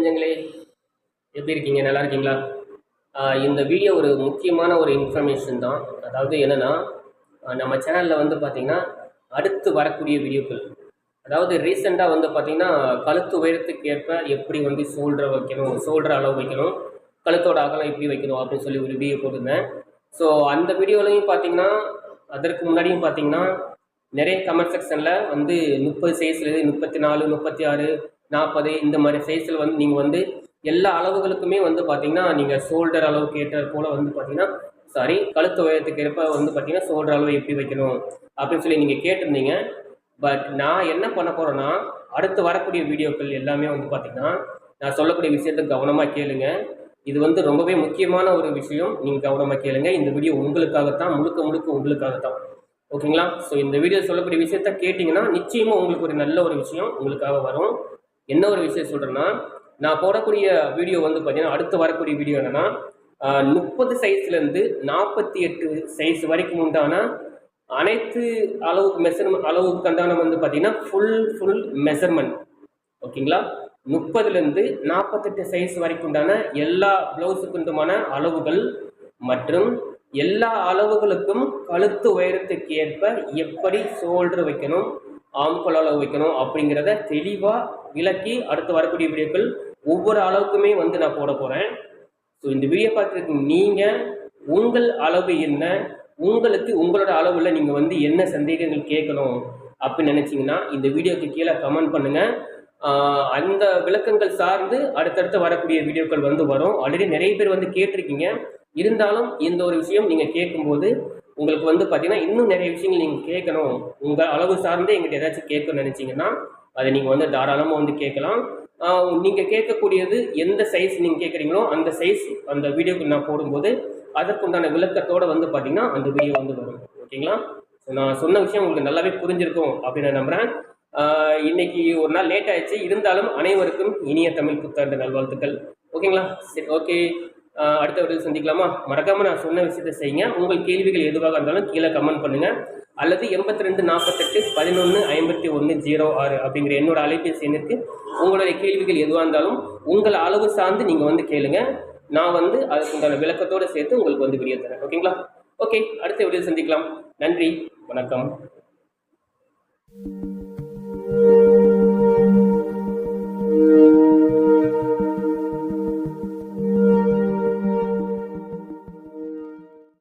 நெஞ்சங்களே எப்படி இருக்கீங்க? நல்லா இருக்கீங்களா? இந்த வீடியோ ஒரு முக்கியமான ஒரு இன்ஃபர்மேஷன் தான். அதாவது என்னென்னா நம்ம சேனலில் வந்து பார்த்திங்கன்னா அடுத்து வரக்கூடிய வீடியோக்கள். அதாவது ரீசெண்டாக வந்து பார்த்திங்கன்னா கழுத்து உயரத்துக்கு ஏற்ப எப்படி வந்து ஷோல்டர் வைக்கணும் ஷோல்டர் அளவு வைக்கணும் கழுத்தோட அகலம் எப்படி வைக்கணும் அப்படின்னு சொல்லி ஒரு வீடியோ போட்டிருந்தேன். ஸோ அந்த வீடியோலையும் பார்த்தீங்கன்னா அதற்கு முன்னாடியும் பார்த்தீங்கன்னா நிறைய கமெண்ட் செக்ஷனில் வந்து முப்பது சைஸ்லேருந்து முப்பத்தி நாலு முப்பத்தி ஆறு நாற்பது இந்த மாதிரி சைஸில் வந்து நீங்கள் வந்து எல்லா அளவுகளுக்குமே வந்து பார்த்தீங்கன்னா நீங்கள் ஷோல்டர் அளவு ஏற்ற போல் வந்து பார்த்தீங்கன்னா சாரி கழுத்து உயரத்துக்கு ஏற்ப வந்து பார்த்தீங்கன்னா ஷோல்டர் அளவு எப்படி வைக்கணும் அப்படின்னு சொல்லி நீங்கள் கேட்டிருந்தீங்க. பட் நான் என்ன பண்ண போகிறேன்னா அடுத்து வரக்கூடிய வீடியோக்கள் எல்லாமே வந்து பார்த்தீங்கன்னா நான் சொல்லக்கூடிய விஷயத்தை கவனமாக கேளுங்க. இது வந்து ரொம்பவே முக்கியமான ஒரு விஷயம். நீங்கள் கவனமாக கேளுங்க. இந்த வீடியோ உங்களுக்காகத்தான் முழுக்க முழுக்க உங்களுக்காகத்தான். ஓகேங்களா ஸோ இந்த வீடியோ சொல்லக்கூடிய விஷயத்த கேட்டிங்கன்னா நிச்சயமாக உங்களுக்கு ஒரு நல்ல ஒரு விஷயம் உங்களுக்காக வரும். என்ன ஒரு விஷயம் சொல்கிறேன்னா நான் போடக்கூடிய வீடியோ வந்து பார்த்தீங்கன்னா அடுத்து வரக்கூடிய வீடியோ என்னென்னா முப்பது சைஸ்லேருந்து நாற்பத்தி எட்டு சைஸ் வரைக்கும் உண்டான அனைத்து அளவுக்கு மெஷர்மெண்ட் அளவுக்கு வந்து பார்த்தீங்கன்னா ஃபுல் ஃபுல் மெஷர்மெண்ட் ஓகேங்களா? முப்பதுலேருந்து நாற்பத்தெட்டு சைஸ் வரைக்கும் உண்டான எல்லா ப்ளவுஸுக்குண்டுமான அளவுகள் மற்றும் எல்லா அளவுகளுக்கும் கழுத்து உயரத்துக்கு ஏற்ப எப்படி ஷோல்டர் வைக்கணும் ஆம்கோல் அளவு வைக்கணும் அப்படிங்கிறத தெளிவாக விளக்கி அடுத்து வரக்கூடிய வீடியோக்கள் ஒவ்வொரு அளவுக்குமே வந்து நான் போட போகிறேன் ஸோ இந்த வீடியோ பார்த்துருக்கு நீங்கள் உங்கள் அளவு என்ன? உங்களுக்கு உங்களோட அளவில் நீங்கள் வந்து என்ன சந்தேகங்கள் கேட்கணும் அப்படின்னு நினச்சிங்கன்னா இந்த வீடியோக்கு கீழே கமெண்ட் பண்ணுங்கள் அந்த விளக்கங்கள் சார்ந்து அடுத்தடுத்து வரக்கூடிய வீடியோக்கள் வந்து வரும். ஆல்ரெடி நிறைய பேர் வந்து கேட்டிருக்கீங்க. இருந்தாலும் இந்த ஒரு விஷயம் நீங்கள் கேட்கும்போது உங்களுக்கு வந்து பார்த்தீங்கன்னா இன்னும் நிறைய விஷயங்கள் நீங்கள் கேட்கணும். உங்கள் அளவு சார்ந்து எங்கிட்ட ஏதாச்சும் கேட்கணும்னு நினச்சிங்கன்னா அதை நீங்கள் வந்து தாராளமாக வந்து கேட்கலாம். நீங்கள் கேட்கக்கூடியது எந்த சைஸ் நீங்கள் கேட்குறீங்களோ அந்த சைஸ் அந்த வீடியோக்கு நான் போடும்போது அதற்குண்டான விளக்கத்தோடு வந்து பார்த்தீங்கன்னா அந்த வீடியோ வந்து வரும். ஓகேங்களா? ஸோ நான் சொன்ன விஷயம் உங்களுக்கு நல்லாவே புரிஞ்சிருக்கும் அப்படின்னு நான் நம்புகிறேன் இன்னைக்கு ஒரு நாள் லேட் ஆயிடுச்சு. இருந்தாலும் அனைவருக்கும் இனிய தமிழ் புத்தாண்டு நல்வாழ்த்துக்கள். ஓகேங்களா? சரி ஓகே அடுத்த வீடியோ சந்திக்கலாமா? மறக்காம நான் சொன்ன விஷயத்தை செய்யுங்க. உங்கள் கேள்விகள் எதுவாக இருந்தாலும் கீழே கமெண்ட் பண்ணுங்க. அல்லது எண்பத்தி ரெண்டு நாற்பத்தெட்டு பதினொன்று ஐம்பத்தி ஒன்று ஜீரோ ஆறு அப்படிங்கிற என்னோட அலைபேசி எண்ணிற்கு உங்களுடைய கேள்விகள் எதுவாக இருந்தாலும் உங்கள் அளவு சார்ந்து நீங்கள் வந்து கேளுங்க. நான் வந்து அதுக்கு உண்டான விளக்கத்தோடு சேர்த்து உங்களுக்கு வந்து வீடியோ தரேன். ஓகேங்களா ஓகே அடுத்த வீடியோ சந்திக்கலாம். நன்றி. வணக்கம்.